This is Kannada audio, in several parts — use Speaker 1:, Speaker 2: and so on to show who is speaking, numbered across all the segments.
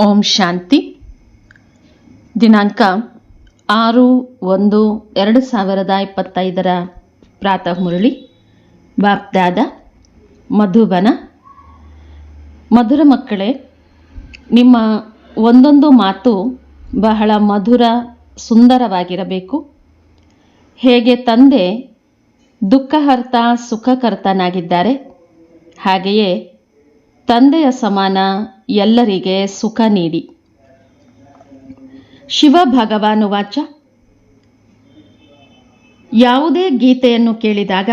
Speaker 1: ಓಂ ಶಾಂತಿ. ದಿನಾಂಕ ಆರು ಒಂದು ಎರಡು ಸಾವಿರದ ಇಪ್ಪತ್ತೈದರ ಪ್ರಾತಃ ಮುರಳಿ. ಬಾಪ್ದಾದ ಮಧುಬನ. ಮಧುರ ಮಕ್ಕಳೇ, ನಿಮ್ಮ ಒಂದೊಂದು ಮಾತು ಬಹಳ ಮಧುರ, ಸುಂದರವಾಗಿರಬೇಕು. ಹೇಗೆ ತಂದೆ ದುಃಖಹರ್ತ, ಸುಖಕರ್ತನಾಗಿದ್ದಾರೆ, ಹಾಗೆಯೇ ತಂದೆಯ ಸಮಾನ ಎಲ್ಲರಿಗೆ ಸುಖ ನೀಡಿ. ಶಿವ ಭಗವಾನು ವಾಚ. ಯಾವುದೇ ಗೀತೆಯನ್ನು ಕೇಳಿದಾಗ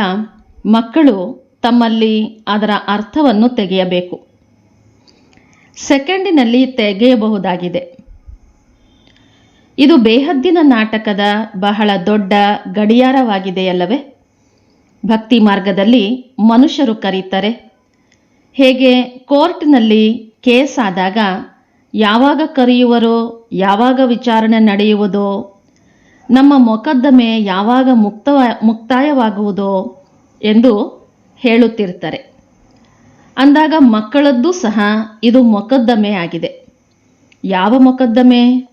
Speaker 1: ಮಕ್ಕಳು ತಮ್ಮಲ್ಲಿ ಅದರ ಅರ್ಥವನ್ನು ತೆಗೆಯಬೇಕು. ಸೆಕೆಂಡಿನಲ್ಲಿ ತೆಗೆಯಬಹುದಾಗಿದೆ. ಇದು ಬೇಹದ್ದಿನ ನಾಟಕದ ಬಹಳ ದೊಡ್ಡ ಗಡಿಯಾರವಾಗಿದೆಯಲ್ಲವೇ? ಭಕ್ತಿ ಮಾರ್ಗದಲ್ಲಿ ಮನುಷ್ಯರು ಕರೀತಾರೆ. ಹೇಗೆ ಕೋರ್ಟ್ನಲ್ಲಿ ಕೇಸ್ ಆದಾಗ ಯಾವಾಗ ಕರೆಯುವರೋ, ಯಾವಾಗ ವಿಚಾರಣೆ ನಡೆಯುವುದೋ, ನಮ್ಮ ಮೊಕದ್ದಮೆ ಯಾವಾಗ ಮುಕ್ತ ಮುಕ್ತಾಯವಾಗುವುದೋ ಎಂದು ಹೇಳುತ್ತಿರ್ತಾರೆ ಅಂದಾಗ ಮಕ್ಕಳದ್ದು ಸಹ ಇದು ಮೊಕದ್ದಮೆ ಆಗಿದೆ. ಯಾವ ಮೊಕದ್ದಮೆ?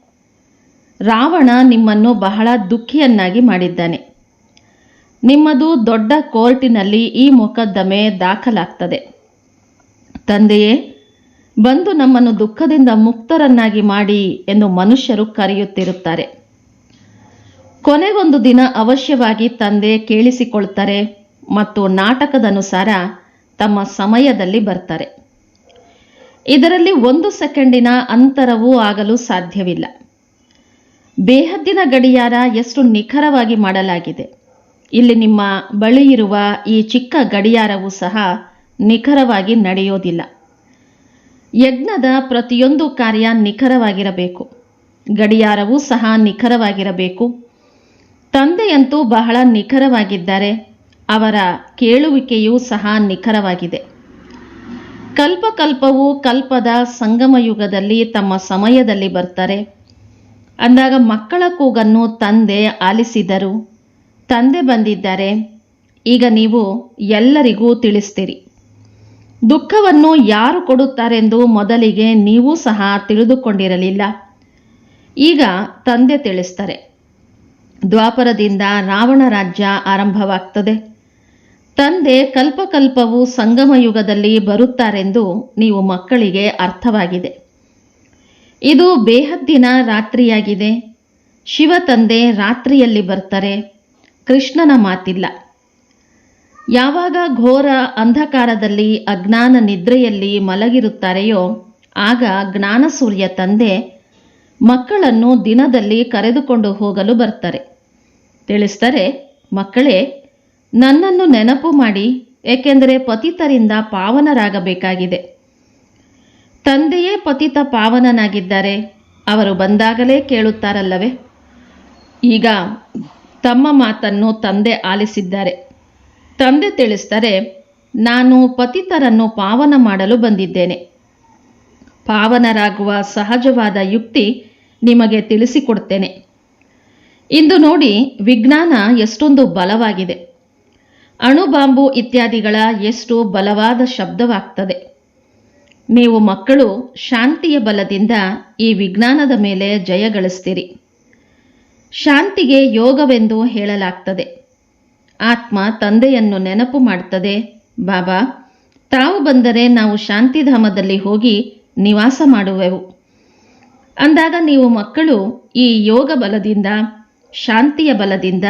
Speaker 1: ರಾವಣ ನಿಮ್ಮನ್ನು ಬಹಳ ದುಃಖಿಯನ್ನಾಗಿ ಮಾಡಿದ್ದಾನೆ. ನಿಮ್ಮದು ದೊಡ್ಡ ಕೋರ್ಟಿನಲ್ಲಿ ಈ ಮೊಕದ್ದಮೆ ದಾಖಲಾಗ್ತದೆ. ತಂದೆಯೇ, ಬಂದು ನಮ್ಮನ್ನು ದುಃಖದಿಂದ ಮುಕ್ತರನ್ನಾಗಿ ಮಾಡಿ ಎಂದು ಮನುಷ್ಯರು ಕರೆಯುತ್ತಿರುತ್ತಾರೆ. ಕೊನೆಗೊಂದು ದಿನ ಅವಶ್ಯವಾಗಿ ತಂದೆ ಕೇಳಿಸಿಕೊಳ್ತಾರೆ ಮತ್ತು ನಾಟಕದನುಸಾರ ತಮ್ಮ ಸಮಯದಲ್ಲಿ ಬರ್ತಾರೆ. ಇದರಲ್ಲಿ ಒಂದು ಸೆಕೆಂಡಿನ ಅಂತರವೂ ಆಗಲು ಸಾಧ್ಯವಿಲ್ಲ. ಬೇಹದ್ದಿನ ಗಡಿಯಾರ ಎಷ್ಟು ನಿಖರವಾಗಿ ಮಾಡಲಾಗಿದೆ. ಇಲ್ಲಿ ನಿಮ್ಮ ಬಳಿ ಇರುವ ಈ ಚಿಕ್ಕ ಗಡಿಯಾರವು ಸಹ ನಿಖರವಾಗಿ ನಡೆಯೋದಿಲ್ಲ. ಯಜ್ಞದ ಪ್ರತಿಯೊಂದು ಕಾರ್ಯ ನಿಖರವಾಗಿರಬೇಕು. ಗಡಿಯಾರವೂ ಸಹ ನಿಖರವಾಗಿರಬೇಕು. ತಂದೆಯಂತೂ ಬಹಳ ನಿಖರವಾಗಿದ್ದಾರೆ ಅವರ ಕೇಳುವಿಕೆಯೂ ಸಹ ನಿಖರವಾಗಿದೆ. ಕಲ್ಪಕಲ್ಪವು ಕಲ್ಪದ ಸಂಗಮ ಯುಗದಲ್ಲಿ ತಮ್ಮ ಸಮಯದಲ್ಲಿ ಬರ್ತಾರೆ. ಅಂದಾಗ ಮಕ್ಕಳ ಕೂಗನ್ನು ತಂದೆ ಆಲಿಸಿದರು. ತಂದೆ ಬಂದಿದ್ದಾರೆ. ಈಗ ನೀವು ಎಲ್ಲರಿಗೂ ತಿಳಿಸ್ತೀರಿ. ದುಃಖವನ್ನು ಯಾರು ಕೊಡುತ್ತಾರೆಂದು ಮೊದಲಿಗೆ ನೀವು ಸಹ ತಿಳಿದುಕೊಂಡಿರಲಿಲ್ಲ. ಈಗ ತಂದೆ ತಿಳಿಸ್ತಾರೆ. ದ್ವಾಪರದಿಂದ ರಾವಣ ರಾಜ್ಯ ಆರಂಭವಾಗ್ತದೆ. ತಂದೆ ಕಲ್ಪಕಲ್ಪವು ಸಂಗಮ ಯುಗದಲ್ಲಿ ಬರುತ್ತಾರೆಂದು ನೀವು ಮಕ್ಕಳಿಗೆ ಅರ್ಥವಾಗಿದೆ. ಇದು ಬೇಹದ್ದಿನ ರಾತ್ರಿಯಾಗಿದೆ. ಶಿವ ತಂದೆ ರಾತ್ರಿಯಲ್ಲಿ ಬರ್ತಾರೆ. ಕೃಷ್ಣನ ಮಾತಿಲ್ಲ. ಯಾವಾಗ ಘೋರ ಅಂಧಕಾರದಲ್ಲಿ ಅಜ್ಞಾನ ನಿದ್ರೆಯಲ್ಲಿ ಮಲಗಿರುತ್ತಾರೆಯೋ, ಆಗ ಜ್ಞಾನಸೂರ್ಯ ತಂದೆ ಮಕ್ಕಳನ್ನು ದಿನದಲ್ಲಿ ಕರೆದುಕೊಂಡು ಹೋಗಲು ಬರ್ತಾರೆ ತಿಳಿಸ್ತಾರೆ ಮಕ್ಕಳೇ, ನನ್ನನ್ನು ನೆನಪು ಮಾಡಿ, ಏಕೆಂದರೆ ಪತಿತರಿಂದ ಪಾವನರಾಗಬೇಕಾಗಿದೆ. ತಂದೆಯೇ ಪತಿತ ಪಾವನನಾಗಿದ್ದಾರೆ, ಅವರು ಬಂದಾಗಲೇ ಕೇಳುತ್ತಾರಲ್ಲವೇ? ಈಗ ತಮ್ಮ ಮಾತನ್ನು ತಂದೆ ಆಲಿಸಿದ್ದಾರೆ. ತಂದೆ ತಿಳಿಸ್ತಾರೆ ನಾನು ಪತಿತರನ್ನು ಪಾವನ ಮಾಡಲು ಬಂದಿದ್ದೇನೆ. ಪಾವನರಾಗುವ ಸಹಜವಾದ ಯುಕ್ತಿ ನಿಮಗೆ ತಿಳಿಸಿಕೊಡ್ತೇನೆ. ಇಂದು ನೋಡಿ ವಿಜ್ಞಾನ ಎಷ್ಟೊಂದು ಬಲವಾಗಿದೆ. ಅಣುಬಾಂಬು ಇತ್ಯಾದಿಗಳ ಎಷ್ಟು ಬಲವಾದ ಶಬ್ದವಾಗ್ತದೆ. ನೀವು ಮಕ್ಕಳು ಶಾಂತಿಯ ಬಲದಿಂದ ಈ ವಿಜ್ಞಾನದ ಮೇಲೆ ಜಯ ಗಳಿಸ್ತೀರಿ. ಶಾಂತಿಗೆ ಯೋಗವೆಂದು ಹೇಳಲಾಗ್ತದೆ. ಆತ್ಮ ತಂದೆಯನ್ನು ನೆನಪು ಮಾಡುತ್ತದೆ. ಬಾಬಾ, ತಾವು ಬಂದರೆ ನಾವು ಶಾಂತಿಧಾಮದಲ್ಲಿ ಹೋಗಿ ನಿವಾಸ ಮಾಡುವೆವು. ಅಂದಾಗ ನೀವು ಮಕ್ಕಳು ಈ ಯೋಗ ಬಲದಿಂದ, ಶಾಂತಿಯ ಬಲದಿಂದ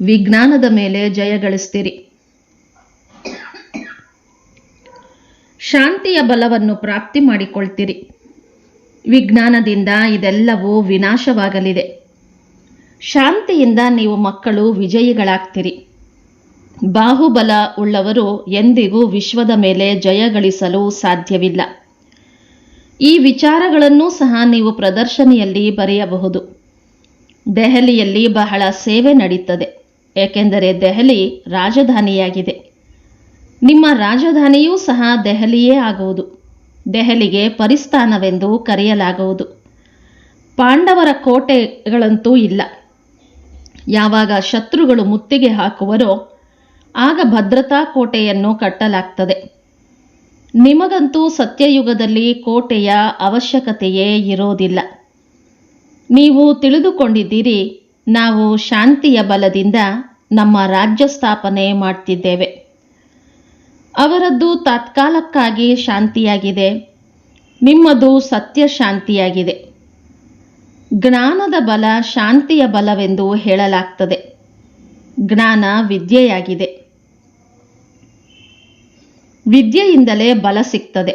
Speaker 1: ವಿಜ್ಞಾನದ ಮೇಲೆ ಜಯ ಗಳಿಸ್ತೀರಿ. ಶಾಂತಿಯ ಬಲವನ್ನು ಪ್ರಾಪ್ತಿ ಮಾಡಿಕೊಳ್ತೀರಿ. ವಿಜ್ಞಾನದಿಂದ ಇದೆಲ್ಲವೂ ವಿನಾಶವಾಗಲಿದೆ. ಶಾಂತಿಯಿಂದ ನೀವು ಮಕ್ಕಳು ವಿಜಯಿಗಳಾಗ್ತೀರಿ. ಬಾಹುಬಲ ಉಳ್ಳವರು ಎಂದಿಗೂ ವಿಶ್ವದ ಮೇಲೆ ಜಯಗಳಿಸಲು ಸಾಧ್ಯವಿಲ್ಲ. ಈ ವಿಚಾರಗಳನ್ನೂ ಸಹ ನೀವು ಪ್ರದರ್ಶನಿಯಲ್ಲಿ ಬರೆಯಬಹುದು. ದೆಹಲಿಯಲ್ಲಿ ಬಹಳ ಸೇವೆ ನಡೀತದೆ. ಏಕೆಂದರೆ ದೆಹಲಿ ರಾಜಧಾನಿಯಾಗಿದೆ. ನಿಮ್ಮ ರಾಜಧಾನಿಯೂ ಸಹ ದೆಹಲಿಯೇ ಆಗುವುದು. ದೆಹಲಿಗೆ ಪರಿಸ್ಥಾನವೆಂದು ಕರೆಯಲಾಗುವುದು. ಪಾಂಡವರ ಕೋಟೆಗಳಂತೂ ಇಲ್ಲ. ಯಾವಾಗ ಶತ್ರುಗಳು ಮುತ್ತಿಗೆ ಹಾಕುವರೋ ಆಗ ಭದ್ರತಾ ಕೋಟೆಯನ್ನು ಕಟ್ಟಲಾಗ್ತದೆ. ನಿಮಗಂತೂ ಸತ್ಯಯುಗದಲ್ಲಿ ಕೋಟೆಯ ಅವಶ್ಯಕತೆಯೇ ಇರೋದಿಲ್ಲ. ನೀವು ತಿಳಿದುಕೊಂಡಿದ್ದೀರಿ, ನಾವು ಶಾಂತಿಯ ಬಲದಿಂದ ನಮ್ಮ ರಾಜ್ಯ ಸ್ಥಾಪನೆ ಮಾಡ್ತಿದ್ದೇವೆ. ಅವರದ್ದು ತಾತ್ಕಾಲಕ್ಕಾಗಿ ಶಾಂತಿಯಾಗಿದೆ, ನಿಮ್ಮದು ಸತ್ಯ ಶಾಂತಿಯಾಗಿದೆ. ಜ್ಞಾನದ ಬಲ ಶಾಂತಿಯ ಬಲವೆಂದು ಹೇಳಲಾಗ್ತದೆ. ಜ್ಞಾನ ವಿದ್ಯೆಯಾಗಿದೆ. ವಿದ್ಯೆಯಿಂದಲೇ ಬಲ ಸಿಗ್ತದೆ.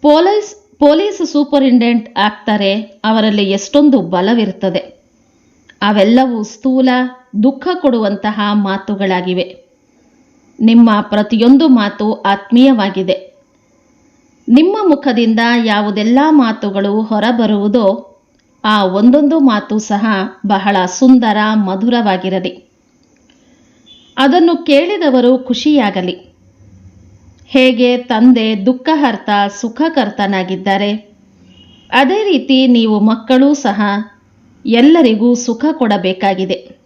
Speaker 1: ಪೊಲೀಸ್ ಪೊಲೀಸ್ ಸೂಪರಿಂಟೆಂಡೆಂಟ್ ಆಗ್ತಾರೆ, ಅವರಲ್ಲಿ ಎಷ್ಟೊಂದು ಬಲವಿರುತ್ತದೆ ಅವೆಲ್ಲವೂ ಸ್ಥೂಲ, ದುಃಖ ಕೊಡುವಂತಹ ಮಾತುಗಳಾಗಿವೆ. ನಿಮ್ಮ ಪ್ರತಿಯೊಂದು ಮಾತು ಆತ್ಮೀಯವಾಗಿದೆ. ನಿಮ್ಮ ಮುಖದಿಂದ ಯಾವುದೆಲ್ಲ ಮಾತುಗಳು ಹೊರಬರುವುದೋ ಆ ಒಂದೊಂದು ಮಾತು ಸಹ ಬಹಳ ಸುಂದರ, ಮಧುರವಾಗಿರಲಿ. ಅದನ್ನು ಕೇಳಿದವರು ಖುಷಿಯಾಗಲಿ. ಹೇಗೆ ತಂದೆ ದುಃಖಹರ್ತ, ಸುಖಕರ್ತನಾಗಿದ್ದಾರೆ, ಅದೇ ರೀತಿ ನೀವು ಮಕ್ಕಳೂ ಸಹ ಎಲ್ಲರಿಗೂ ಸುಖ ಕೊಡಬೇಕಾಗಿದೆ.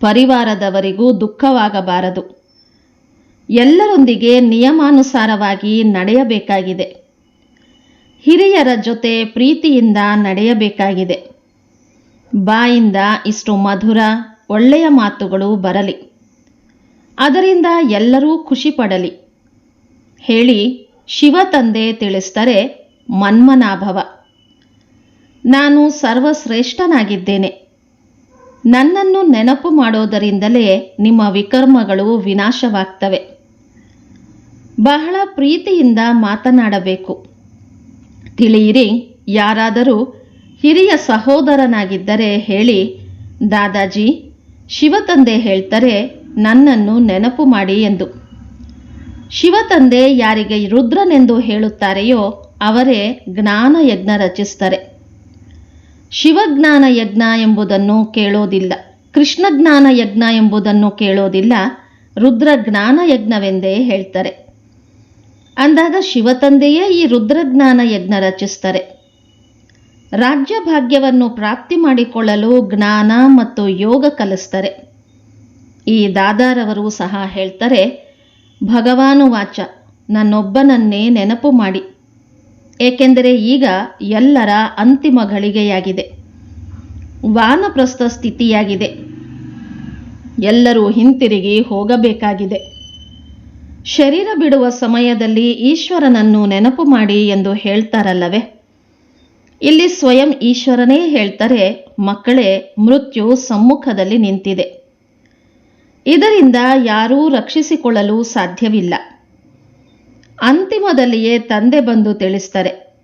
Speaker 1: ಪರಿವಾರದವರಿಗೂ ದುಃಖವಾಗಬಾರದು. ಎಲ್ಲರೊಂದಿಗೆ ನಿಯಮಾನುಸಾರವಾಗಿ ನಡೆಯಬೇಕಾಗಿದೆ. ಹಿರಿಯರ ಜೊತೆ ಪ್ರೀತಿಯಿಂದ ನಡೆಯಬೇಕಾಗಿದೆ. ಬಾಯಿಂದ ಇಷ್ಟು ಮಧುರ, ಒಳ್ಳೆಯ ಮಾತುಗಳು ಬರಲಿ. ಅದರಿಂದ ಎಲ್ಲರೂ ಖುಷಿ ಪಡಲಿ ಹೇಳಿ ಶಿವ ತಂದೆ ತಿಳಿಸ್ತಾರೆ ಮನ್ಮನಾಭವ. ನಾನು ಸರ್ವಶ್ರೇಷ್ಠನಾಗಿದ್ದೇನೆ. ನನ್ನನ್ನು ನೆನಪು ಮಾಡೋದರಿಂದಲೇ ನಿಮ್ಮ ವಿಕರ್ಮಗಳು ವಿನಾಶವಾಗ್ತವೆ. ಬಹಳ ಪ್ರೀತಿಯಿಂದ ಮಾತನಾಡಬೇಕು. ತಿಳಿಯಿರಿ. ಯಾರಾದರೂ ಹಿರಿಯ ಸಹೋದರನಾಗಿದ್ದರೆ ಹೇಳಿ, ದಾದಾಜಿ, ಶಿವತಂದೆ ಹೇಳ್ತಾರೆ ನನ್ನನ್ನು ನೆನಪು ಮಾಡಿ ಎಂದು. ಶಿವತಂದೆ ಯಾರಿಗೆ ರುದ್ರನೆಂದು ಹೇಳುತ್ತಾರೆಯೋ ಅವರೇ ಜ್ಞಾನ ಯಜ್ಞ ರಚಿಸ್ತಾರೆ. ಶಿವಜ್ಞಾನ ಯಜ್ಞ ಎಂಬುದನ್ನು ಕೇಳೋದಿಲ್ಲ. ಕೃಷ್ಣ ಜ್ಞಾನ ಯಜ್ಞ ಎಂಬುದನ್ನು ಕೇಳೋದಿಲ್ಲ. ರುದ್ರ ಜ್ಞಾನ ಯಜ್ಞವೆಂದೇ ಹೇಳ್ತಾರೆ. ಅಂದಾಗ ಶಿವತಂದೆಯೇ ಈ ರುದ್ರಜ್ಞಾನ ಯಜ್ಞ ರಚಿಸ್ತಾರೆ. ರಾಜ್ಯ ಭಾಗ್ಯವನ್ನು ಪ್ರಾಪ್ತಿ ಮಾಡಿಕೊಳ್ಳಲು ಜ್ಞಾನ ಮತ್ತು ಯೋಗ ಕಲಿಸ್ತಾರೆ. ಈ ದಾದಾರವರು ಸಹ ಹೇಳ್ತಾರೆ, ಭಗವಾನು ವಾಚ, ನನ್ನೊಬ್ಬನನ್ನೇ ನೆನಪು ಮಾಡಿ. ಏಕೆಂದರೆ ಈಗ ಎಲ್ಲರ ಅಂತಿಮ ಘಳಿಗೆಯಾಗಿದೆ ವಾನಪ್ರಸ್ಥ ಸ್ಥಿತಿಯಾಗಿದೆ. ಎಲ್ಲರೂ ಹಿಂತಿರುಗಿ ಹೋಗಬೇಕಾಗಿದೆ. ಶರೀರ ಬಿಡುವ ಸಮಯದಲ್ಲಿ ಈಶ್ವರನನ್ನು ನೆನಪು ಮಾಡಿ ಎಂದು ಹೇಳ್ತಾರಲ್ಲವೇ? ಇಲ್ಲಿ ಸ್ವಯಂ ಈಶ್ವರನೇ ಹೇಳ್ತಾರೆ, ಮಕ್ಕಳೇ, ಮೃತ್ಯು ಸಮ್ಮುಖದಲ್ಲಿ ನಿಂತಿದೆ. ಇದರಿಂದ ಯಾರೂ ರಕ್ಷಿಸಿಕೊಳ್ಳಲು ಸಾಧ್ಯವಿಲ್ಲ. ಅಂತಿಮದಲ್ಲಿಯೇ ತಂದೆ ಬಂದು ತಿಳಿಸ್ತಾರೆ,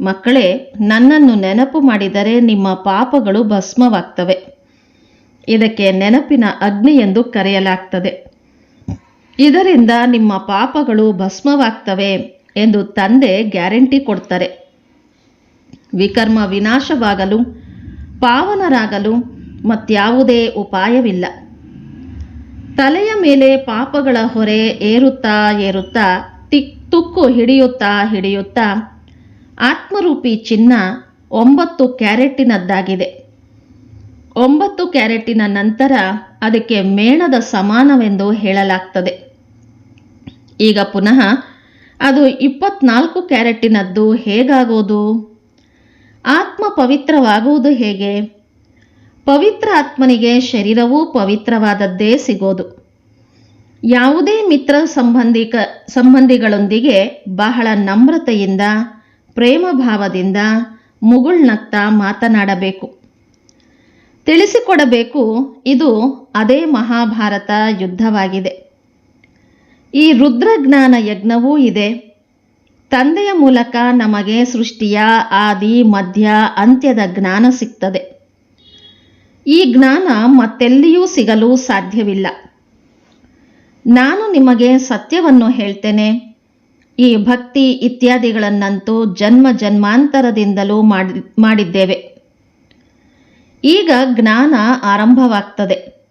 Speaker 1: ಮಕ್ಕಳೇ, ನನ್ನನ್ನು ನೆನಪು ಮಾಡಿದರೆ ನಿಮ್ಮ ಪಾಪಗಳು ಭಸ್ಮವಾಗ್ತವೆ. ಇದಕ್ಕೆ ನೆನಪಿನ ಅಗ್ನಿ ಎಂದು ಕರೆಯಲಾಗ್ತದೆ. ಇದರಿಂದ ನಿಮ್ಮ ಪಾಪಗಳು ಭಸ್ಮವಾಗ್ತವೆ ಎಂದು ತಂದೆ ಗ್ಯಾರಂಟಿ ಕೊಡ್ತಾರೆ. ವಿಕರ್ಮ ವಿನಾಶವಾಗಲು, ಪಾವನರಾಗಲು ಮತ್ಯಾವುದೇ ಉಪಾಯವಿಲ್ಲ. ತಲೆಯ ಮೇಲೆ ಪಾಪಗಳ ಹೊರೆ ಏರುತ್ತಾ ಏರುತ್ತಾ ತಿಕ್ ತುಕ್ಕು ಹಿಡಿಯುತ್ತಾ ಹಿಡಿಯುತ್ತಾ ಆತ್ಮರೂಪಿ ಚಿನ್ನ ಒಂಬತ್ತು ಕ್ಯಾರೆಟ್ಟಿನದ್ದಾಗಿದೆ. ಒಂಬತ್ತು ಕ್ಯಾರೆಟ್ಟಿನ ನಂತರ ಅದಕ್ಕೆ ಮೇಣದ ಸಮಾನವೆಂದು ಹೇಳಲಾಗ್ತದೆ. ಈಗ ಪುನಃ ಅದು ಇಪ್ಪತ್ನಾಲ್ಕು ಕ್ಯಾರೆಟ್ಟಿನದ್ದು ಹೇಗಾಗೋದು? ಆತ್ಮ ಪವಿತ್ರವಾಗುವುದು ಹೇಗೆ? ಪವಿತ್ರ ಆತ್ಮನಿಗೆ ಶರೀರವೂ ಪವಿತ್ರವಾದದ್ದೇ ಸಿಗೋದು. ಯಾವುದೇ ಮಿತ್ರ ಸಂಬಂಧಿಕ ಸಂಬಂಧಿಗಳೊಂದಿಗೆ ಬಹಳ ನಮ್ರತೆಯಿಂದ ಪ್ರೇಮ ಭಾವದಿಂದ ಮುಗುಳ್ನಗ್ತಾ ಮಾತನಾಡಬೇಕು. ತಿಳಿಸಿಕೊಡಬೇಕು, ಇದು ಅದೇ ಮಹಾಭಾರತ ಯುದ್ಧವಾಗಿದೆ. ಈ ರುದ್ರಜ್ಞಾನ ಯಜ್ಞವೂ ಇದೆ. ತಂದೆಯ ಮೂಲಕ ನಮಗೆ ಸೃಷ್ಟಿಯ ಆದಿ, ಮಧ್ಯ, ಅಂತ್ಯದ ಜ್ಞಾನ ಸಿಗ್ತದೆ. ಈ ಜ್ಞಾನ ಮತ್ತೆಲ್ಲಿಯೂ ಸಿಗಲು ಸಾಧ್ಯವಿಲ್ಲ. ನಾನು ನಿಮಗೆ ಸತ್ಯವನ್ನು ಹೇಳ್ತೇನೆ. ಈ ಭಕ್ತಿ ಇತ್ಯಾದಿಗಳನ್ನಂತೂ ಜನ್ಮ ಜನ್ಮಾಂತರದಿಂದಲೂ ಮಾಡಿ, ಮಾಡಿದ್ದೇವೆ. ಈಗ ಜ್ಞಾನ ಆರಂಭವಾಗ್ತದೆ.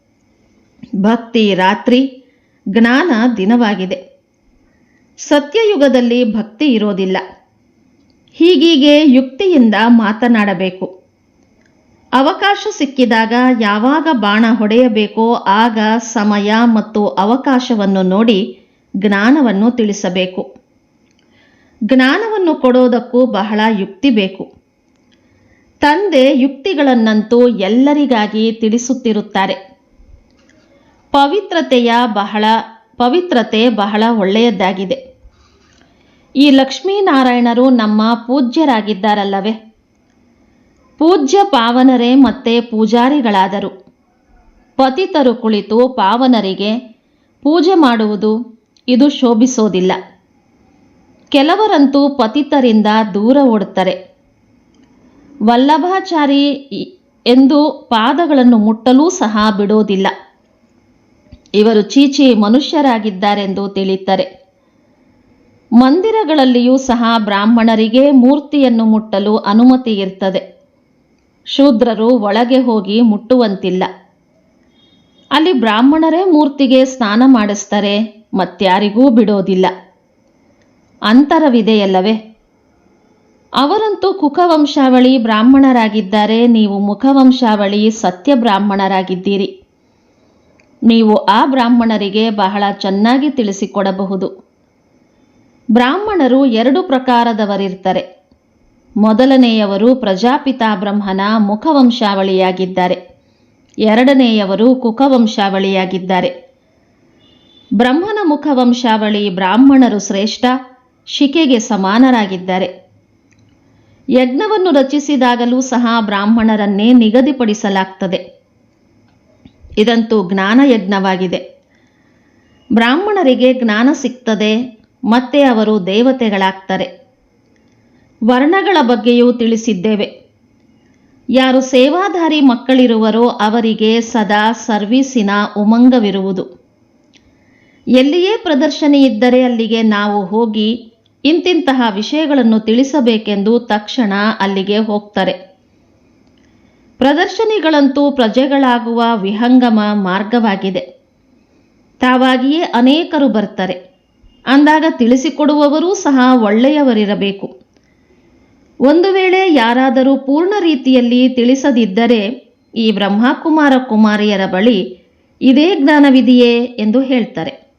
Speaker 1: ಭಕ್ತಿ ರಾತ್ರಿ ಜ್ಞಾನ ದಿನವಾಗಿದೆ. ಸತ್ಯಯುಗದಲ್ಲಿ ಭಕ್ತಿ ಇರೋದಿಲ್ಲ. ಹೀಗೀಗೆ ಯುಕ್ತಿಯಿಂದ ಮಾತನಾಡಬೇಕು. ಅವಕಾಶ ಸಿಕ್ಕಿದಾಗ ಯಾವಾಗ ಬಾಣ ಹೊಡೆಯಬೇಕೋ ಆಗ ಸಮಯ ಮತ್ತು ಅವಕಾಶವನ್ನು ನೋಡಿ ಜ್ಞಾನವನ್ನು ತಿಳಿಸಬೇಕು. ಜ್ಞಾನವನ್ನು ಕೊಡೋದಕ್ಕೂ ಬಹಳ ಯುಕ್ತಿ ಬೇಕು. ತಂದೆ ಯುಕ್ತಿಗಳನ್ನಂತೂ ಎಲ್ಲರಿಗಾಗಿ ತಿಳಿಸುತ್ತಿರುತ್ತಾರೆ. ಪವಿತ್ರತೆಯ ಬಹಳ, ಪವಿತ್ರತೆ ಬಹಳ ಒಳ್ಳೆಯದಾಗಿದೆ ಈ ಲಕ್ಷ್ಮೀನಾರಾಯಣರು ನಮ್ಮ ಪೂಜ್ಯರಾಗಿದ್ದಾರಲ್ಲವೇ? ಪೂಜ್ಯ ಪಾವನರೇ ಮತ್ತೆ ಪೂಜಾರಿಗಳಾದರು. ಪತಿತರು ಕುಳಿತು ಪಾವನರಿಗೆ, ಪೂಜೆ ಮಾಡುವುದು ಇದು ಶೋಭಿಸೋದಿಲ್ಲ. ಕೆಲವರಂತೂ ಪತಿತರಿಂದ ದೂರ ಓಡುತ್ತಾರೆ. ವಲ್ಲಭಾಚಾರಿ ಎಂದು ಪಾದಗಳನ್ನು ಮುಟ್ಟಲೂ ಸಹ ಬಿಡೋದಿಲ್ಲ. ಇವರು ಚೀಚಿ ಮನುಷ್ಯರಾಗಿದ್ದಾರೆಂದು ತಿಳಿತಾರೆ ಮಂದಿರಗಳಲ್ಲಿಯೂ ಸಹ ಬ್ರಾಹ್ಮಣರಿಗೆ ಮೂರ್ತಿಯನ್ನು ಮುಟ್ಟಲು ಅನುಮತಿ ಇರ್ತದೆ. ಶೂದ್ರರು ಒಳಗೆ ಹೋಗಿ ಮುಟ್ಟುವಂತಿಲ್ಲ. ಅಲ್ಲಿ ಬ್ರಾಹ್ಮಣರೇ ಮೂರ್ತಿಗೆ ಸ್ನಾನ ಮಾಡಿಸ್ತಾರೆ ಮತ್ಯಾರಿಗೂ ಬಿಡೋದಿಲ್ಲ. ಅಂತರವಿದೆಯಲ್ಲವೇ? ಅವರಂತೂ ಕುಖವಂಶಾವಳಿ ಬ್ರಾಹ್ಮಣರಾಗಿದ್ದಾರೆ, ನೀವು ಮುಖವಂಶಾವಳಿ ಸತ್ಯ ಬ್ರಾಹ್ಮಣರಾಗಿದ್ದೀರಿ ನೀವು ಆ ಬ್ರಾಹ್ಮಣರಿಗೆ ಬಹಳ ಚೆನ್ನಾಗಿ ತಿಳಿಸಿಕೊಡಬಹುದು. ಬ್ರಾಹ್ಮಣರು ಎರಡು ಪ್ರಕಾರದವರಿರ್ತಾರೆ. ಮೊದಲನೆಯವರು ಪ್ರಜಾಪಿತಾ ಬ್ರಹ್ಮನ ಮುಖವಂಶಾವಳಿಯಾಗಿದ್ದಾರೆ. ಎರಡನೆಯವರು ಕುಖವಂಶಾವಳಿಯಾಗಿದ್ದಾರೆ ಬ್ರಹ್ಮನ ಮುಖವಂಶಾವಳಿ ಬ್ರಾಹ್ಮಣರು ಶ್ರೇಷ್ಠ, ಶಿಕೆಗೆ ಸಮಾನರಾಗಿದ್ದಾರೆ. ಯಜ್ಞವನ್ನು ರಚಿಸಿದಾಗಲೂ ಸಹ ಬ್ರಾಹ್ಮಣರನ್ನೇ ನಿಗದಿಪಡಿಸಲಾಗ್ತದೆ. ಇದಂತೂ ಜ್ಞಾನಯಜ್ಞವಾಗಿದೆ. ಬ್ರಾಹ್ಮಣರಿಗೆ ಜ್ಞಾನ ಸಿಗ್ತದೆ ಮತ್ತೆ ಅವರು ದೇವತೆಗಳಾಗ್ತಾರೆ. ವರ್ಣಗಳ ಬಗ್ಗೆಯೂ ತಿಳಿಸಿದ್ದೇವೆ. ಯಾರು ಸೇವಾಧಾರಿ ಮಕ್ಕಳಿರುವರೋ ಅವರಿಗೆ ಸದಾ ಸರ್ವೀಸಿನ ಉಮಂಗವಿರುವುದು. ಎಲ್ಲಿಯೇ ಪ್ರದರ್ಶನಿ ಇದ್ದರೆ ಅಲ್ಲಿಗೆ ನಾವು ಹೋಗಿ ಇಂತಿಂತಹ ವಿಷಯಗಳನ್ನು ತಿಳಿಸಬೇಕೆಂದು ತಕ್ಷಣ ಅಲ್ಲಿಗೆ ಹೋಗ್ತಾರೆ. ಪ್ರದರ್ಶನಿಗಳಂತೂ ಪ್ರಜೆಗಳಾಗುವ ವಿಹಂಗಮ ಮಾರ್ಗವಾಗಿದೆ. ತಾವಾಗಿಯೇ ಅನೇಕರು ಬರ್ತಾರೆ. ಅಂದಾಗ ತಿಳಿಸಿಕೊಡುವವರೂ ಸಹ ಒಳ್ಳೆಯವರಿರಬೇಕು. ಒಂದು ವೇಳೆ ಯಾರಾದರೂ ಪೂರ್ಣ ರೀತಿಯಲ್ಲಿ ತಿಳಿಸದಿದ್ದರೆ ಈ ಬ್ರಹ್ಮಕುಮಾರ ಕುಮಾರಿಯರ ಬಳಿ ಇದೇ ಜ್ಞಾನವಿದೆಯೇ ಎಂದು ಹೇಳ್ತಾರೆ.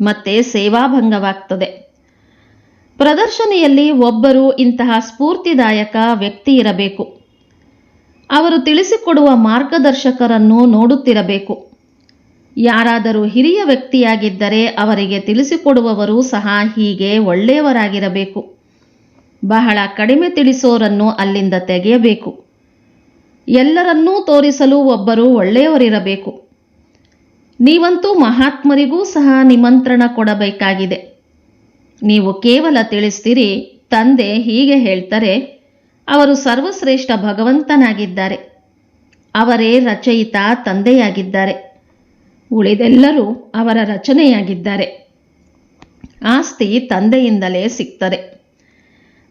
Speaker 1: ಮತ್ತೆ ಸೇವಾಭಂಗವಾಗ್ತದೆ. ಪ್ರದರ್ಶನಿಯಲ್ಲಿ ಒಬ್ಬರು ಇಂತಹ ಸ್ಫೂರ್ತಿದಾಯಕ ವ್ಯಕ್ತಿ ಇರಬೇಕು. ಅವರು ತಿಳಿಸಿಕೊಡುವ ಮಾರ್ಗದರ್ಶಕರನ್ನು ನೋಡುತ್ತಿರಬೇಕು. ಯಾರಾದರೂ ಹಿರಿಯ ವ್ಯಕ್ತಿಯಾಗಿದ್ದರೆ ಅವರಿಗೆ ತಿಳಿಸಿಕೊಡುವವರು ಸಹ ಹೀಗೆ ಒಳ್ಳೆಯವರಾಗಿರಬೇಕು. ಬಹಳ ಕಡಿಮೆ ತಿಳಿಸೋರನ್ನು ಅಲ್ಲಿಂದ ತೆಗೆಯಬೇಕು. ಎಲ್ಲರನ್ನೂ ತೋರಿಸಲು ಒಬ್ಬರು ಒಳ್ಳೆಯವರಿರಬೇಕು. ನೀವಂತೂ ಮಹಾತ್ಮರಿಗೂ ಸಹ ನಿಮಂತ್ರಣ ಕೊಡಬೇಕಾಗಿದೆ. ನೀವು ಕೇವಲ ತಿಳಿಸ್ತೀರಿ, ತಂದೆ ಹೀಗೆ ಹೇಳ್ತಾರೆ ಅವರು ಸರ್ವಶ್ರೇಷ್ಠ ಭಗವಂತನಾಗಿದ್ದಾರೆ. ಅವರೇ ರಚಯಿತ ತಂದೆಯಾಗಿದ್ದಾರೆ. ಉಳಿದೆಲ್ಲರೂ ಅವರ ರಚನೆಯಾಗಿದ್ದಾರೆ. ಆಸ್ತಿ ತಂದೆಯಿಂದಲೇ ಸಿಗ್ತದೆ.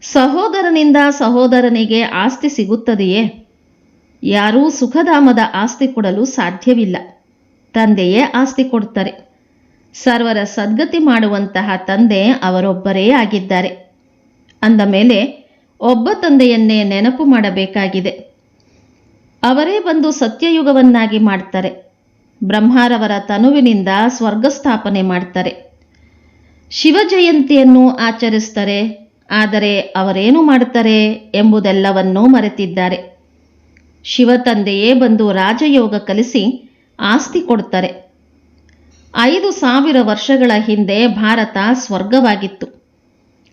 Speaker 1: ಸಹೋದರನಿಂದ ಸಹೋದರನಿಗೆ ಆಸ್ತಿ ಸಿಗುತ್ತದೆಯೇ? ಯಾರೂ ಸುಖಧಾಮದ ಆಸ್ತಿ ಕೊಡಲು ಸಾಧ್ಯವಿಲ್ಲ. ತಂದೆಯೇ ಆಸ್ತಿ ಕೊಡ್ತಾರೆ. ಸರ್ವರ ಸದ್ಗತಿ ಮಾಡುವಂತಹ ತಂದೆ ಅವರೊಬ್ಬರೇ ಆಗಿದ್ದಾರೆ. ಅಂದ ಮೇಲೆ ಒಬ್ಬ ತಂದೆಯನ್ನೇ ನೆನಪು ಮಾಡಬೇಕಾಗಿದೆ. ಅವರೇ ಬಂದು ಸತ್ಯಯುಗವನ್ನಾಗಿ ಮಾಡ್ತಾರೆ. ಬ್ರಹ್ಮಾರವರ ತನುವಿನಿಂದ ಸ್ವರ್ಗ ಸ್ಥಾಪನೆ ಮಾಡ್ತಾರೆ. ಶಿವಜಯಂತಿಯನ್ನು ಆಚರಿಸ್ತಾರೆ, ಆದರೆ ಅವರೇನು ಮಾಡ್ತಾರೆ ಎಂಬುದೆಲ್ಲವನ್ನೂ ಮರೆತಿದ್ದಾರೆ. ಶಿವ ತಂದೆಯೇ ಬಂದು ರಾಜಯೋಗ ಕಲಿಸಿ ಆಸ್ತಿ ಕೊಡ್ತಾರೆ. ಐದು ಸಾವಿರ ವರ್ಷಗಳ ಹಿಂದೆ ಭಾರತ ಸ್ವರ್ಗವಾಗಿತ್ತು.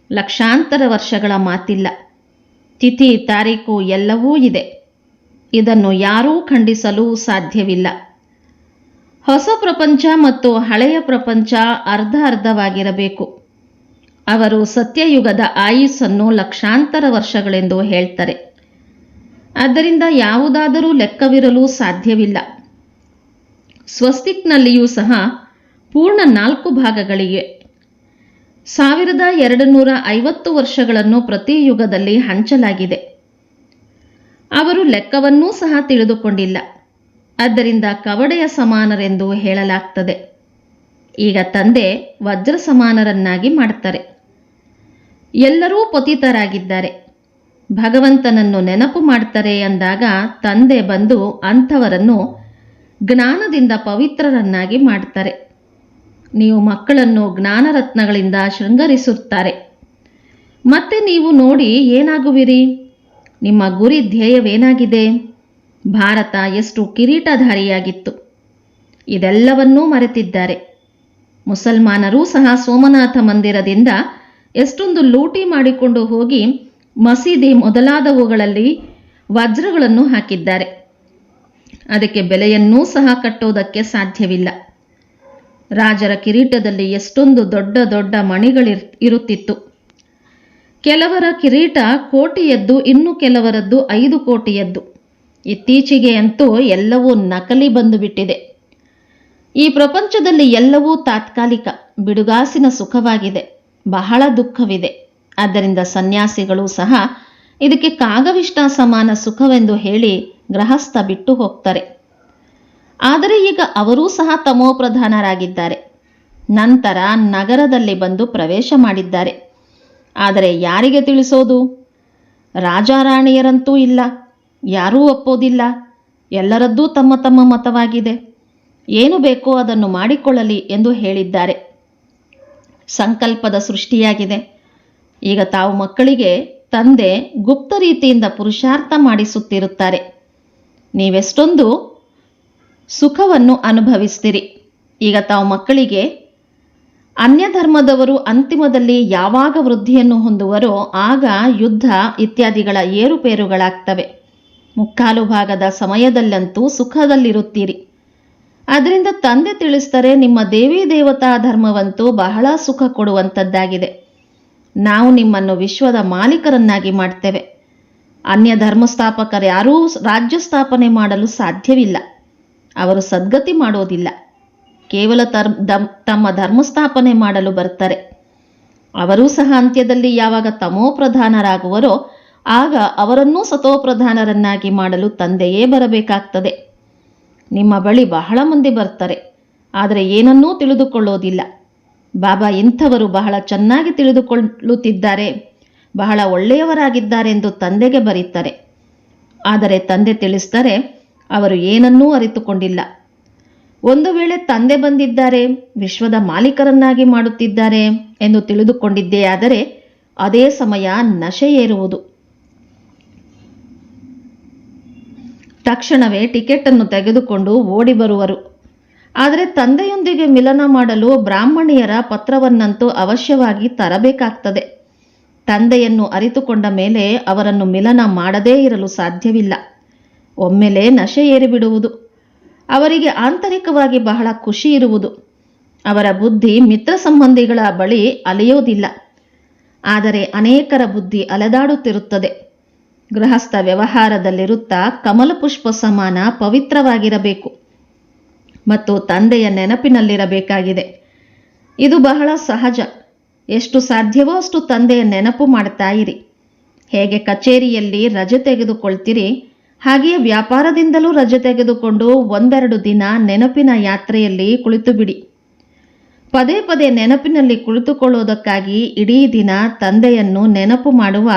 Speaker 1: ಲಕ್ಷಾಂತರ ವರ್ಷಗಳ ಮಾತಿಲ್ಲ. ತಿಥಿ, ತಾರೀಕು ಎಲ್ಲವೂ ಇದೆ. ಇದನ್ನು ಯಾರೂ ಖಂಡಿಸಲು ಸಾಧ್ಯವಿಲ್ಲ. ಹೊಸ ಪ್ರಪಂಚ ಮತ್ತು ಹಳೆಯ ಪ್ರಪಂಚ ಅರ್ಧ ಅರ್ಧವಾಗಿರಬೇಕು. ಅವರು ಸತ್ಯಯುಗದ ಆಯುಸ್ಸನ್ನು ಲಕ್ಷಾಂತರ ವರ್ಷಗಳೆಂದು ಹೇಳ್ತಾರೆ. ಆದ್ದರಿಂದ ಯಾವುದಾದರೂ ಲೆಕ್ಕವಿರಲು ಸಾಧ್ಯವಿಲ್ಲ. ಸ್ವಸ್ತಿಕ್ನಲ್ಲಿಯೂ ಸಹ ಪೂರ್ಣ ನಾಲ್ಕು ಭಾಗಗಳಿವೆ ಸಾವಿರದ ಎರಡು ನೂರ ಐವತ್ತು ವರ್ಷಗಳನ್ನು ಪ್ರತಿ ಯುಗದಲ್ಲಿ ಹಂಚಲಾಗಿದೆ. ಅವರು ಲೆಕ್ಕವನ್ನೂ ಸಹ ತಿಳಿದುಕೊಂಡಿಲ್ಲ. ಆದ್ದರಿಂದ ಕವಡೆಯ ಸಮಾನರೆಂದು ಹೇಳಲಾಗ್ತದೆ. ಈಗ ತಂದೆ ವಜ್ರ ಸಮಾನರನ್ನಾಗಿ ಮಾಡ್ತಾರೆ. ಎಲ್ಲರೂ ಪತಿತರಾಗಿದ್ದಾರೆ. ಭಗವಂತನನ್ನು ನೆನಪು ಮಾಡ್ತಾರೆ ಎಂದಾಗ ತಂದೆ ಬಂದು ಅಂಥವರನ್ನು ಜ್ಞಾನದಿಂದ ಪವಿತ್ರರನ್ನಾಗಿ ಮಾಡ್ತಾರೆ. ನೀವು ಮಕ್ಕಳನ್ನು ಜ್ಞಾನರತ್ನಗಳಿಂದ ಶೃಂಗರಿಸುತ್ತಾರೆ. ಮತ್ತೆ ನೀವು ನೋಡಿ ಏನಾಗುವಿರಿ? ನಿಮ್ಮ ಗುರಿ ಧ್ಯೇಯವೇನಾಗಿದೆ? ಭಾರತ ಎಷ್ಟು ಕಿರೀಟಧಾರಿಯಾಗಿತ್ತು. ಇದೆಲ್ಲವನ್ನೂ ಮರೆತಿದ್ದಾರೆ. ಮುಸಲ್ಮಾನರೂ ಸಹ ಸೋಮನಾಥ ಮಂದಿರದಿಂದ ಎಷ್ಟೊಂದು ಲೂಟಿ ಮಾಡಿಕೊಂಡು ಹೋಗಿ ಮಸೀದಿ ಮೊದಲಾದವುಗಳಲ್ಲಿ ವಜ್ರಗಳನ್ನು ಹಾಕಿದ್ದಾರೆ. ಅದಕ್ಕೆ ಬೆಲೆಯನ್ನೂ ಸಹ ಕಟ್ಟೋದಕ್ಕೆ ಸಾಧ್ಯವಿಲ್ಲ. ರಾಜರ ಕಿರೀಟದಲ್ಲಿ ಎಷ್ಟೊಂದು ದೊಡ್ಡ ದೊಡ್ಡ ಮಣಿಗಳಿರ್, ಇರುತ್ತಿತ್ತು. ಕೆಲವರ ಕಿರೀಟ ಕೋಟಿಯದ್ದು, ಇನ್ನು ಕೆಲವರದ್ದು ಐದು ಕೋಟಿಯದ್ದು. ಇತ್ತೀಚೆಗೆ ಅಂತೂ ಎಲ್ಲವೂ ನಕಲಿ ಬಂದುಬಿಟ್ಟಿದೆ. ಈ ಪ್ರಪಂಚದಲ್ಲಿ ಎಲ್ಲವೂ ತಾತ್ಕಾಲಿಕ, ಬಿಡುಗಾಸಿನ ಸುಖವಾಗಿದೆ, ಬಹಳ ದುಃಖವಿದೆ. ಆದ್ದರಿಂದ ಸನ್ಯಾಸಿಗಳು ಸಹ ಇದಕ್ಕೆ ಕಾಗವಿಷ್ಟ ಸಮಾನ ಸುಖವೆಂದು ಹೇಳಿ ಗೃಹಸ್ಥ ಬಿಟ್ಟು ಹೋಗ್ತಾರೆ. ಆದರೆ ಈಗ ಅವರೂ ಸಹ ತಮೋಪ್ರಧಾನರಾಗಿದ್ದಾರೆ ನಂತರ ನಗರದಲ್ಲಿ ಬಂದು ಪ್ರವೇಶ ಮಾಡಿದ್ದಾರೆ. ಆದರೆ ಯಾರಿಗೆ ತಿಳಿಸೋದು? ರಾಜಾರಾಣಿಯರಂತೂ ಇಲ್ಲ. ಯಾರೂ ಒಪ್ಪೋದಿಲ್ಲ. ಎಲ್ಲರದ್ದೂ ತಮ್ಮ ತಮ್ಮ ಮತವಾಗಿದೆ. ಏನು ಬೇಕೋ ಅದನ್ನು ಮಾಡಿಕೊಳ್ಳಲಿ ಎಂದು ಹೇಳಿದ್ದಾರೆ. ಸಂಕಲ್ಪದ ಸೃಷ್ಟಿಯಾಗಿದೆ. ಈಗ ತಾವು ಮಕ್ಕಳಿಗೆ ತಂದೆ ಗುಪ್ತ ರೀತಿಯಿಂದ ಪುರುಷಾರ್ಥ ಮಾಡಿಸುತ್ತಿರುತ್ತಾರೆ. ನೀವೆಷ್ಟೊಂದು ಸುಖವನ್ನು ಅನುಭವಿಸ್ತೀರಿ. ಈಗ ತಾವು ಮಕ್ಕಳಿಗೆ ಅನ್ಯ ಧರ್ಮದವರು ಅಂತಿಮದಲ್ಲಿ ಯಾವಾಗ ವೃದ್ಧಿಯನ್ನು ಹೊಂದುವರೋ ಆಗ ಯುದ್ಧ ಇತ್ಯಾದಿಗಳ ಏರುಪೇರುಗಳಾಗ್ತವೆ. ಮುಕ್ಕಾಲು ಭಾಗದ ಸಮಯದಲ್ಲಂತೂ ಸುಖದಲ್ಲಿರುತ್ತೀರಿ. ಅದರಿಂದ ತಂದೆ ತಿಳಿಸ್ತಾರೆ ನಿಮ್ಮ ದೇವಿ ದೇವತಾ ಧರ್ಮವಂತೂ ಬಹಳ ಸುಖ ಕೊಡುವಂಥದ್ದಾಗಿದೆ. ನಾವು ನಿಮ್ಮನ್ನು ವಿಶ್ವದ ಮಾಲೀಕರನ್ನಾಗಿ ಮಾಡ್ತೇವೆ. ಅನ್ಯ ಧರ್ಮಸ್ಥಾಪಕರು ಯಾರೂ ರಾಜ್ಯ ಸ್ಥಾಪನೆ ಮಾಡಲು ಸಾಧ್ಯವಿಲ್ಲ. ಅವರು ಸದ್ಗತಿ ಮಾಡೋದಿಲ್ಲ. ಕೇವಲ ತರ್ ತಮ್ಮ ಧರ್ಮಸ್ಥಾಪನೆ ಮಾಡಲು ಬರ್ತಾರೆ. ಅವರೂ ಸಹ ಅಂತ್ಯದಲ್ಲಿ ಯಾವಾಗ ತಮೋಪ್ರಧಾನರಾಗುವರೋ ಆಗ ಅವರನ್ನೂ ಸತೋಪ್ರಧಾನರನ್ನಾಗಿ ಮಾಡಲು ತಂದೆಯೇ ಬರಬೇಕಾಗ್ತದೆ. ನಿಮ್ಮ ಬಳಿ ಬಹಳ ಮಂದಿ ಬರ್ತಾರೆ. ಆದರೆ ಏನನ್ನೂ ತಿಳಿದುಕೊಳ್ಳೋದಿಲ್ಲ. ಬಾಬಾ ಇಂಥವರು ಬಹಳ ಚೆನ್ನಾಗಿ ತಿಳಿದುಕೊಳ್ಳುತ್ತಿದ್ದಾರೆ. ಬಹಳ ಒಳ್ಳೆಯವರಾಗಿದ್ದಾರೆ ಎಂದು ತಂದೆಗೆ ಬರೀತಾರೆ. ಆದರೆ ತಂದೆ ತಿಳಿಸ್ತಾರೆ ಅವರು ಏನನ್ನೂ ಅರಿತುಕೊಂಡಿಲ್ಲ. ಒಂದು ವೇಳೆ ತಂದೆ ಬಂದಿದ್ದಾರೆ, ವಿಶ್ವದ ಮಾಲೀಕರನ್ನಾಗಿ ಮಾಡುತ್ತಿದ್ದಾರೆ ಎಂದು ತಿಳಿದುಕೊಂಡಿದ್ದೇ ಆದರೆ ಅದೇ ಸಮಯ ನಶೆ ಏರುವುದು. ತಕ್ಷಣವೇ ಟಿಕೆಟನ್ನು ತೆಗೆದುಕೊಂಡು ಓಡಿ ಬರುವರು. ಆದರೆ ತಂದೆಯೊಂದಿಗೆ ಮಿಲನ ಮಾಡಲು ಬ್ರಾಹ್ಮಣಿಯರ ಪತ್ರವನ್ನಂತೂ ಅವಶ್ಯವಾಗಿ ತರಬೇಕಾಗ್ತದೆ. ತಂದೆಯನ್ನು ಅರಿತುಕೊಂಡ ಮೇಲೆ ಅವರನ್ನು ಮಿಲನ ಮಾಡದೇ ಇರಲು ಸಾಧ್ಯವಿಲ್ಲ. ಒಮ್ಮೆಲೆ ನಶೆ ಏರಿಬಿಡುವುದು. ಅವರಿಗೆ ಆಂತರಿಕವಾಗಿ ಬಹಳ ಖುಷಿ ಇರುವುದು. ಅವರ ಬುದ್ಧಿ ಮಿತ್ರ ಸಂಬಂಧಿಗಳ ಬಳಿ ಅಲೆಯೋದಿಲ್ಲ. ಆದರೆ ಅನೇಕರ ಬುದ್ಧಿ ಅಲೆದಾಡುತ್ತಿರುತ್ತದೆ. ಗೃಹಸ್ಥ ವ್ಯವಹಾರದಲ್ಲಿರುತ್ತಾ ಕಮಲಪುಷ್ಪ ಸಮಾನ ಪವಿತ್ರವಾಗಿರಬೇಕು. ಮತ್ತು ತಂದೆಯ ನೆನಪಿನಲ್ಲಿರಬೇಕಾಗಿದೆ. ಇದು ಬಹಳ ಸಹಜ. ಎಷ್ಟು ಸಾಧ್ಯವೋ ಅಷ್ಟು ತಂದೆಯ ನೆನಪು ಮಾಡ್ತಾ ಇರಿ. ಹೇಗೆ ಕಚೇರಿಯಲ್ಲಿ ರಜೆ ತೆಗೆದುಕೊಳ್ತೀರಿ ಹಾಗೆಯೇ ವ್ಯಾಪಾರದಿಂದಲೂ ರಜೆ ತೆಗೆದುಕೊಂಡು ಒಂದೆರಡು ದಿನ ನೆನಪಿನ ಯಾತ್ರೆಯಲ್ಲಿ ಕುಳಿತು ಬಿಡಿ ಪದೇ ಪದೇ ನೆನಪಿನಲ್ಲಿ ಕುಳಿತುಕೊಳ್ಳುವುದಕ್ಕಾಗಿ ಇಡೀ ದಿನ ತಂದೆಯನ್ನು ನೆನಪು ಮಾಡುವ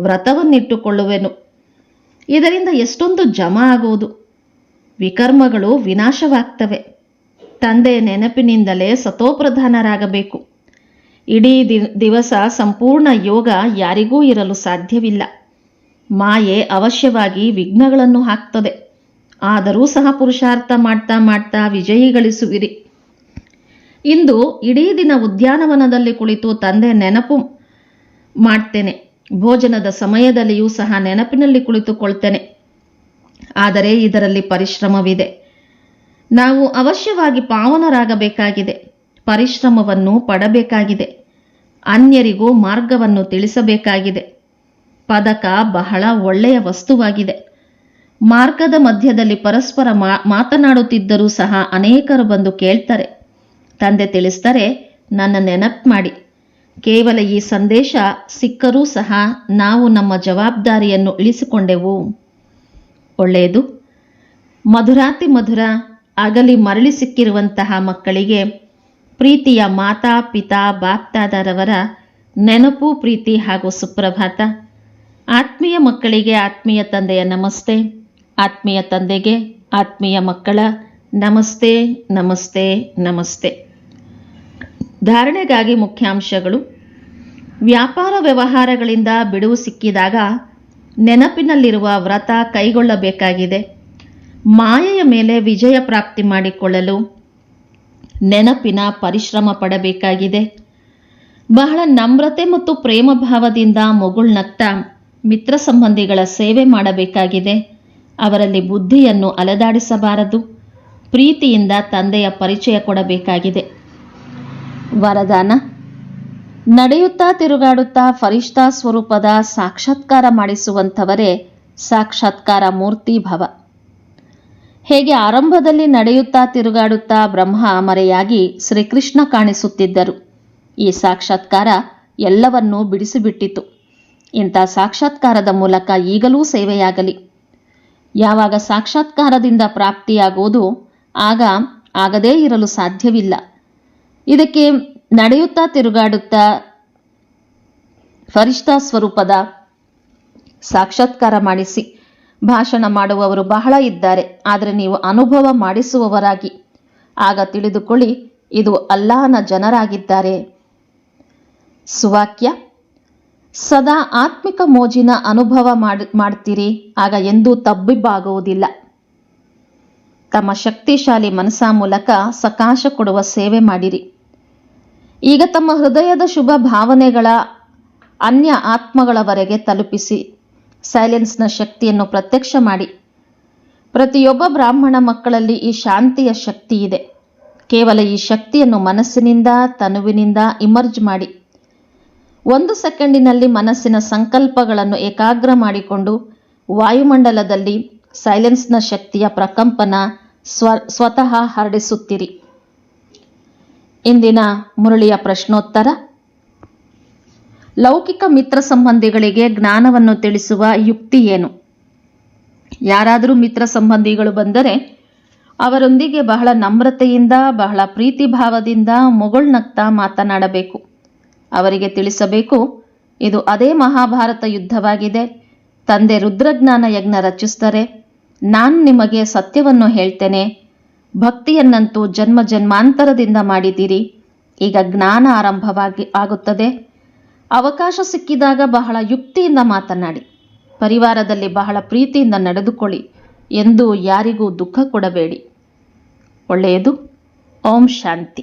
Speaker 1: ವ್ರತವನ್ನಿಟ್ಟುಕೊಳ್ಳುವೆನು. ಇದರಿಂದ ಎಷ್ಟೊಂದು ಜಮ ಆಗುವುದು. ವಿಕರ್ಮಗಳು ವಿನಾಶವಾಗ್ತವೆ. ತಂದೆಯ ನೆನಪಿನಿಂದಲೇ ಸತೋಪ್ರಧಾನರಾಗಬೇಕು. ಇಡೀ ದಿವಸ ಸಂಪೂರ್ಣ ಯೋಗ ಯಾರಿಗೂ ಇರಲು ಸಾಧ್ಯವಿಲ್ಲ. ಮಾಯೆ ಅವಶ್ಯವಾಗಿ ವಿಘ್ನಗಳನ್ನು ಹಾಕ್ತದೆ. ಆದರೂ ಸಹ ಪುರುಷಾರ್ಥ ಮಾಡ್ತಾ ಮಾಡ್ತಾ ವಿಜಯಿ ಗಳಿಸುವಿರಿ. ಇಂದು ಇಡೀ ದಿನ ಉದ್ಯಾನವನದಲ್ಲಿ ಕುಳಿತು ತಂದೆ ನೆನಪು ಮಾಡ್ತೇನೆ. ಭೋಜನದ ಸಮಯದಲ್ಲಿಯೂ ಸಹ ನೆನಪಿನಲ್ಲಿ ಕುಳಿತುಕೊಳ್ತೇನೆ. ಆದರೆ ಇದರಲ್ಲಿ ಪರಿಶ್ರಮವಿದೆ. ನಾವು ಅವಶ್ಯವಾಗಿ ಪಾವನರಾಗಬೇಕಾಗಿದೆ. ಪರಿಶ್ರಮವನ್ನು ಪಡಬೇಕಾಗಿದೆ. ಅನ್ಯರಿಗೂ ಮಾರ್ಗವನ್ನು ತಿಳಿಸಬೇಕಾಗಿದೆ. ಪದಕ ಬಹಳ ಒಳ್ಳೆಯ ವಸ್ತುವಾಗಿದೆ. ಮಾರ್ಗದ ಮಧ್ಯದಲ್ಲಿ ಪರಸ್ಪರ ಮಾತನಾಡುತ್ತಿದ್ದರೂ ಸಹ ಅನೇಕರು ಬಂದು ಕೇಳ್ತಾರೆ. ತಂದೆ ತಿಳಿಸ್ತಾರೆ ನನ್ನ ನೆನಪು ಮಾಡಿ. ಕೇವಲ ಈ ಸಂದೇಶ ಸಿಕ್ಕರೂ ಸಹ ನಾವು ನಮ್ಮ ಜವಾಬ್ದಾರಿಯನ್ನು ಇಳಿಸಿಕೊಂಡೆವು. ಒಳ್ಳೆಯದು. ಮಧುರಾತಿ ಮಧುರ, ಅಗಲಿ ಮರಳಿ ಸಿಕ್ಕಿರುವಂತಹ ಮಕ್ಕಳಿಗೆ ಪ್ರೀತಿಯ ಮಾತಾ, ಪಿತಾ, ಬಾಪ್ತಾದರವರ ನೆನಪು, ಪ್ರೀತಿ ಹಾಗೂ ಸುಪ್ರಭಾತ. ಆತ್ಮೀಯ ಮಕ್ಕಳಿಗೆ ಆತ್ಮೀಯ ತಂದೆಯ ನಮಸ್ತೆ. ಆತ್ಮೀಯ ತಂದೆಗೆ ಆತ್ಮೀಯ ಮಕ್ಕಳ ನಮಸ್ತೆ ನಮಸ್ತೆ ನಮಸ್ತೆ. ಧಾರಣೆಗಾಗಿ ಮುಖ್ಯಾಂಶಗಳು. ವ್ಯಾಪಾರ ವ್ಯವಹಾರಗಳಿಂದ ಬಿಡುವು ಸಿಕ್ಕಿದಾಗ ನೆನಪಿನಲ್ಲಿರುವ ವ್ರತ ಕೈಗೊಳ್ಳಬೇಕಾಗಿದೆ. ಮಾಯೆಯ ಮೇಲೆ ವಿಜಯ ಪ್ರಾಪ್ತಿ ಮಾಡಿಕೊಳ್ಳಲು ನೆನಪಿನ ಪರಿಶ್ರಮ ಪಡಬೇಕಾಗಿದೆ. ಬಹಳ ನಮ್ರತೆ ಮತ್ತು ಪ್ರೇಮ ಭಾವದಿಂದ ಮಿತ್ರ ಸಂಬಂಧಿಗಳ ಸೇವೆ ಮಾಡಬೇಕಾಗಿದೆ. ಅವರಲ್ಲಿ ಬುದ್ಧಿಯನ್ನು ಅಲೆದಾಡಿಸಬಾರದು. ಪ್ರೀತಿಯಿಂದ ತಂದೆಯ ಪರಿಚಯ ಕೊಡಬೇಕಾಗಿದೆ. ವರದಾನ. ನಡೆಯುತ್ತಾ ತಿರುಗಾಡುತ್ತಾ ಫರಿಷ್ಠಾ ಸ್ವರೂಪದ ಸಾಕ್ಷಾತ್ಕಾರ ಮಾಡಿಸುವಂಥವರೇ ಸಾಕ್ಷಾತ್ಕಾರ ಮೂರ್ತಿ ಭವ. ಹೇಗೆ ಆರಂಭದಲ್ಲಿ ನಡೆಯುತ್ತಾ ತಿರುಗಾಡುತ್ತಾ ಬ್ರಹ್ಮ ಮರೆಯಾಗಿ ಶ್ರೀಕೃಷ್ಣ ಕಾಣಿಸುತ್ತಿದ್ದರು. ಈ ಸಾಕ್ಷಾತ್ಕಾರ ಎಲ್ಲವನ್ನೂ ಬಿಡಿಸಿಬಿಟ್ಟಿತು. ಇಂಥ ಸಾಕ್ಷಾತ್ಕಾರದ ಮೂಲಕ ಈಗಲೂ ಸೇವೆಯಾಗಲಿ. ಯಾವಾಗ ಸಾಕ್ಷಾತ್ಕಾರದಿಂದ ಪ್ರಾಪ್ತಿಯಾಗುವುದು ಆಗ ಆಗದೇ ಇರಲು ಸಾಧ್ಯವಿಲ್ಲ. ಇದಕ್ಕೆ ನಡೆಯುತ್ತಾ ತಿರುಗಾಡುತ್ತಾ ಫರಿಷ್ಠಾ ಸ್ವರೂಪದ ಸಾಕ್ಷಾತ್ಕಾರ ಮಾಡಿಸಿ. ಭಾಷಣ ಮಾಡುವವರು ಬಹಳ ಇದ್ದಾರೆ, ಆದರೆ ನೀವು ಅನುಭವ ಮಾಡಿಸುವವರಾಗಿ. ಆಗ ತಿಳಿದುಕೊಳ್ಳಿ, ಇದು ಅಲ್ಲಾಹನ ಜನರಾಗಿದ್ದಾರೆ. ಸುವಾಕ್ಯ. ಸದಾ ಆತ್ಮಿಕ ಮೋಜಿನ ಅನುಭವ ಮಾಡ್, ಮಾಡ್ತೀರಿ, ಆಗ ಎಂದೂ ತಬ್ಬಿಬ್ಬಾಗುವುದಿಲ್ಲ. ತಮ್ಮ ಶಕ್ತಿಶಾಲಿ ಮನಸ್ಸ ಮೂಲಕ ಸಕಾಶ ಕೊಡುವ ಸೇವೆ ಮಾಡಿರಿ. ಈಗ ತಮ್ಮ ಹೃದಯದ ಶುಭ ಭಾವನೆಗಳ ಅನ್ಯ ಆತ್ಮಗಳವರೆಗೆ ತಲುಪಿಸಿ, ಸೈಲೆನ್ಸ್ನ ಶಕ್ತಿಯನ್ನು ಪ್ರತ್ಯಕ್ಷ ಮಾಡಿ. ಪ್ರತಿಯೊಬ್ಬ ಬ್ರಾಹ್ಮಣ ಮಕ್ಕಳಲ್ಲಿ ಈ ಶಾಂತಿಯ ಶಕ್ತಿ ಇದೆ. ಕೇವಲ ಈ ಶಕ್ತಿಯನ್ನು ಮನಸ್ಸಿನಿಂದ, ತನುವಿನಿಂದ ಇಮರ್ಜ್ ಮಾಡಿ. ಒಂದು ಸೆಕೆಂಡಿನಲ್ಲಿ ಮನಸ್ಸಿನ ಸಂಕಲ್ಪಗಳನ್ನು ಏಕಾಗ್ರ ಮಾಡಿಕೊಂಡು ವಾಯುಮಂಡಲದಲ್ಲಿ ಸೈಲೆನ್ಸ್ನ ಶಕ್ತಿಯ ಪ್ರಕಂಪನ ಸ್ವ, ಸ್ವತಃ ಹರಡಿಸುತ್ತಿರಿ. ಇಂದಿನ ಮುರಳಿಯ ಪ್ರಶ್ನೋತ್ತರ. ಲೌಕಿಕ ಮಿತ್ರ ಸಂಬಂಧಿಗಳಿಗೆ ಜ್ಞಾನವನ್ನು ತಿಳಿಸುವ ಯುಕ್ತಿ ಏನು? ಯಾರಾದರೂ ಮಿತ್ರ ಸಂಬಂಧಿಗಳು ಬಂದರೆ ಅವರೊಂದಿಗೆ ಬಹಳ ನಮ್ರತೆಯಿಂದ, ಬಹಳ ಪ್ರೀತಿ ಭಾವದಿಂದ ಮೊಗಳ್ನಗ್ತಾ ಮಾತನಾಡಬೇಕು. ಅವರಿಗೆ ತಿಳಿಸಬೇಕು, ಇದು ಅದೇ ಮಹಾಭಾರತ ಯುದ್ಧವಾಗಿದೆ. ತಂದೆ ರುದ್ರಜ್ಞಾನ ಯಜ್ಞ ರಚಿಸ್ತಾರೆ ನಾನು ನಿಮಗೆ ಸತ್ಯವನ್ನು ಹೇಳ್ತೇನೆ. ಭಕ್ತಿಯನ್ನಂತೂ ಜನ್ಮ ಜನ್ಮಾಂತರದಿಂದ ಮಾಡಿದ್ದೀರಿ. ಈಗ ಜ್ಞಾನ ಆರಂಭವಾಗಿ ಆಗುತ್ತದೆ. ಅವಕಾಶ ಸಿಕ್ಕಿದಾಗ ಬಹಳ ಯುಕ್ತಿಯಿಂದ ಮಾತನಾಡಿ, ಪರಿವಾರದಲ್ಲಿ ಬಹಳ ಪ್ರೀತಿಯಿಂದ ನಡೆದುಕೊಳ್ಳಿ ಎಂದು ಯಾರಿಗೂ ದುಃಖ ಕೊಡಬೇಡಿ. ಒಳ್ಳೆಯದು. ಓಂ ಶಾಂತಿ.